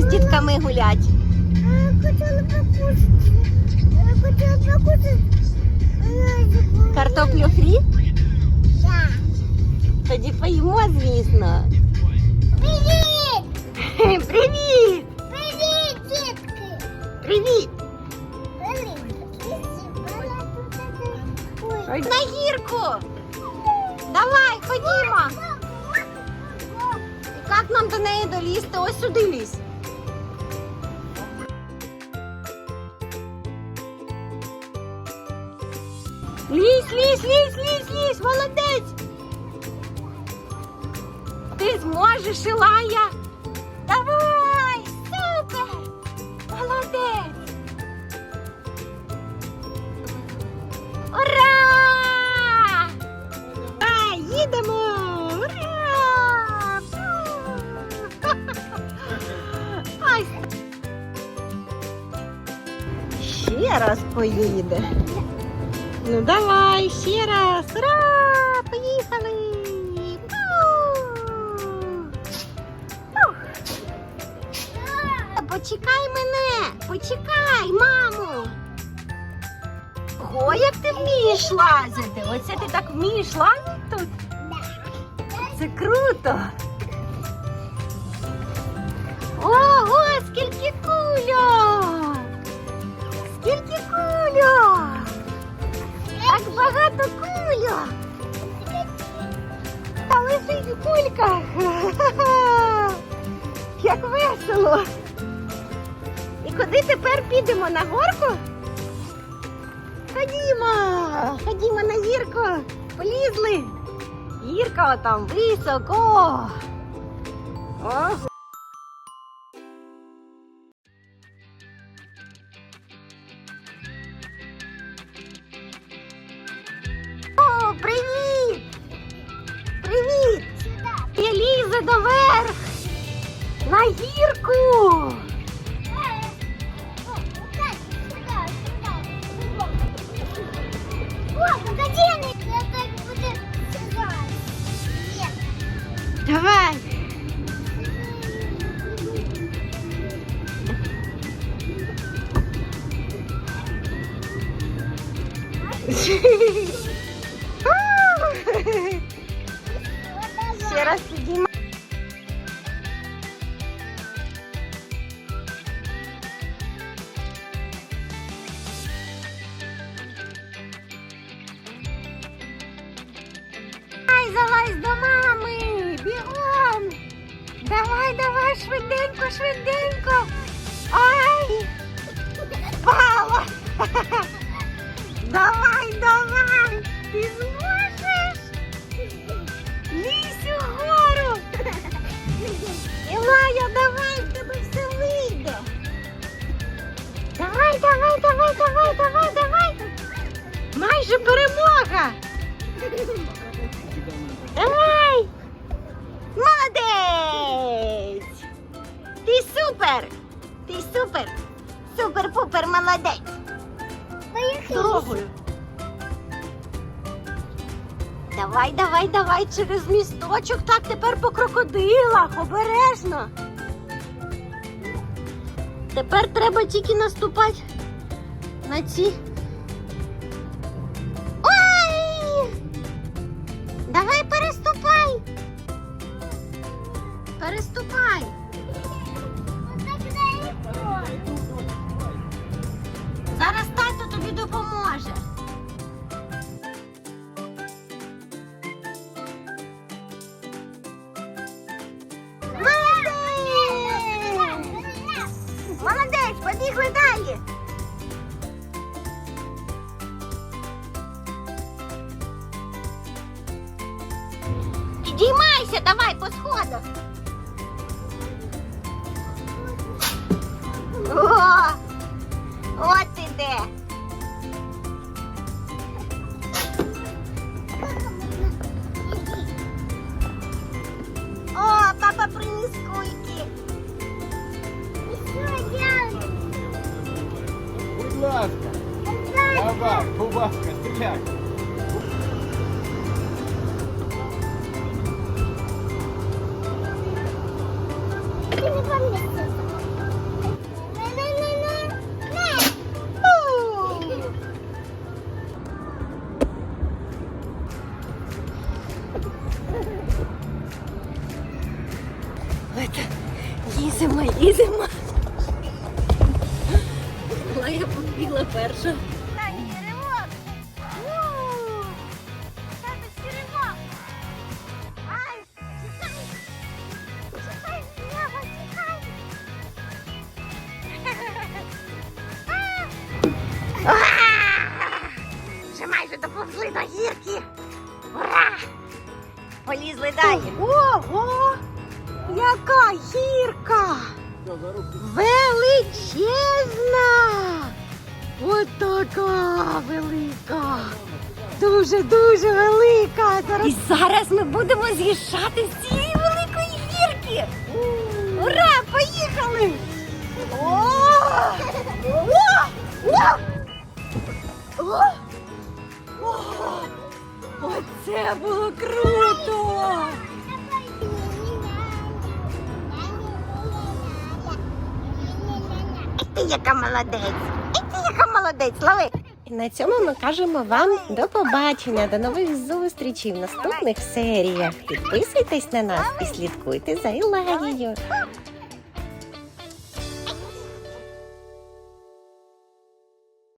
з дітками гулять? Хотіла покушати. Хотіла покушати. Картоплю фрі? Так. Тоді поїмо, звісно. Привіт! Привіт! Привіт, дітки! Привіт! На гірку! Давай, ходімо! Як нам до неї долізти? Ось сюди лізь. Лізь, лізь, лізь, лізь, лізь, молодець! Ти зможеш, Ілая! Давай! Супер! Молодець! Ура! А, їдемо! Ура! Ай. Ще раз поїде. Ну давай, ще раз. Ура! Поїхали! Почекай мене! Почекай, мамо! Ого, як ти вмієш лазити! Оце ти так вмієш лазити тут? Це круто! Ого, скільки кульок! Та лежить в кульках! Як весело! І куди тепер підемо на горку? Ходімо, ходімо на гірку. Полізли. Гірка там високо. Ого. Давай! Ще раз підіймай. Давай, залазь до мами! Давай, давай, швиденько, швиденько! Ай! Впала! Давай, давай! Ти зможеш! Лізь угору! Ілая, давай, в тебе все вийде! Давай, давай, давай, давай, давай, давай! Майже перемога! Давай! Супер! Ти супер! Супер-пупер молодець! Поїхали! Давай, давай, давай через місточок. Так, тепер по крокодилах. Обережно. Тепер треба тільки наступати на ці. Підіймайся, давай по сходах. О! От ти де. О, папа приніс кульки. Что делать? Будь ласка, давай, будь ласка, стріляй. Їздимо, їздимо. Далі. Ого! Яка гірка! Величезна! Отака велика! Дуже-дуже велика! Зараз... І зараз ми будемо з'їжджати з цієї великої гірки! Ура! Поїхали! О! О! О! Оце було круто! Ти яка молодець! І яка молодець, лови! І на цьому ми кажемо вам до побачення, до нових зустрічей в наступних серіях. Підписуйтесь на нас і слідкуйте за Ілаєю.